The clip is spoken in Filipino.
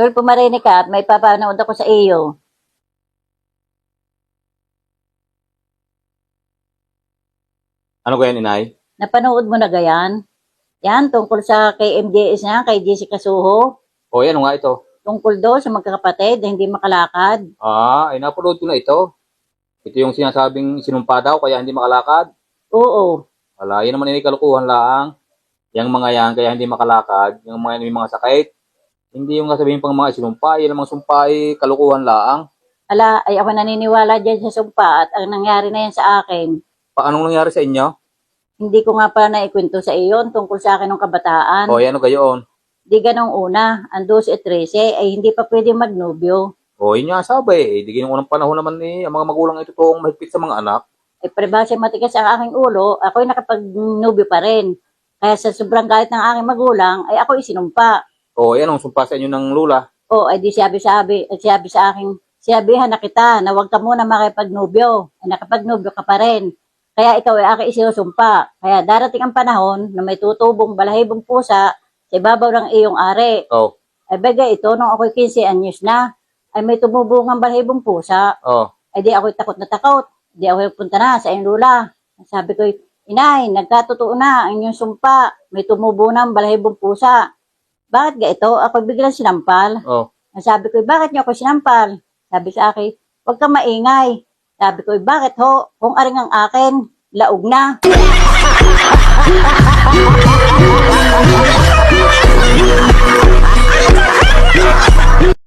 Noel pumarinig ka at may papanood ako sa iyo. Ano ko yan, inay? Napanood mo na gayan? Yan, tungkol sa kay MJS na, kay Jessica Suho. O, yan, ano nga ito? Tungkol do sa magkakapatid na hindi makalakad. Ah, ay napanood ko na ito. Ito yung sinasabing sinumpa daw, kaya hindi makalakad. Oo. Wala, yan naman yung kalukuhan lang. Yung mga yan, kaya hindi makalakad. Yung mga may mga sakit. Hindi yung sasabihin pang mga sinumpa, yan ang mga sumpa ay kalukuhan lang. Ala, ay ako naniniwala dyan sa sumpa at ang nangyari na yan sa akin. Paano nangyari sa inyo? Hindi ko nga pala naikwento sa iyo tungkol sa akin ng kabataan. O, yan o gayon. Di ganong una, ang 12 at 13 ay hindi pa pwede magnobyo. O, yun nga sabi. Eh, di ganyung unang panahon naman eh, ang mga magulang ay totoong mahigpit sa mga anak. Ay prebase matigas ang aking ulo, ako'y nakapagnobyo pa rin. Kaya sa sobrang galit ng aking magulang, ay ako isinumpa. O, yan ang sumpa sa inyo ng lula. O, ay di sabi-sabi, sabi sa akin, sinabihan na kita na huwag ka muna makipagnobyo. Ay ka pa rin. Kaya ikaw ay aking isinusumpa. Kaya darating ang panahon na may tutubong balahibong pusa sa ibabaw ng iyong ari. O, Ay bagay ito, nung ako'y 15 anyos na, ay may tumubong ang balahibong pusa. o, Ay di ako'y takot na takot. Di ako punta na sa iyong lula. Sabi ko, inay, nagkatotoo na ang inyong sumpa. May tumubo na ang balahibong pusa. Bakit ga ito? Ako biglang sinampal. o. Sabi ko, bakit niyo ako sinampal? Sabi sa akin, huwag ka maingay. Sabi ko, bakit ho? Kung aring ang akin, laog na.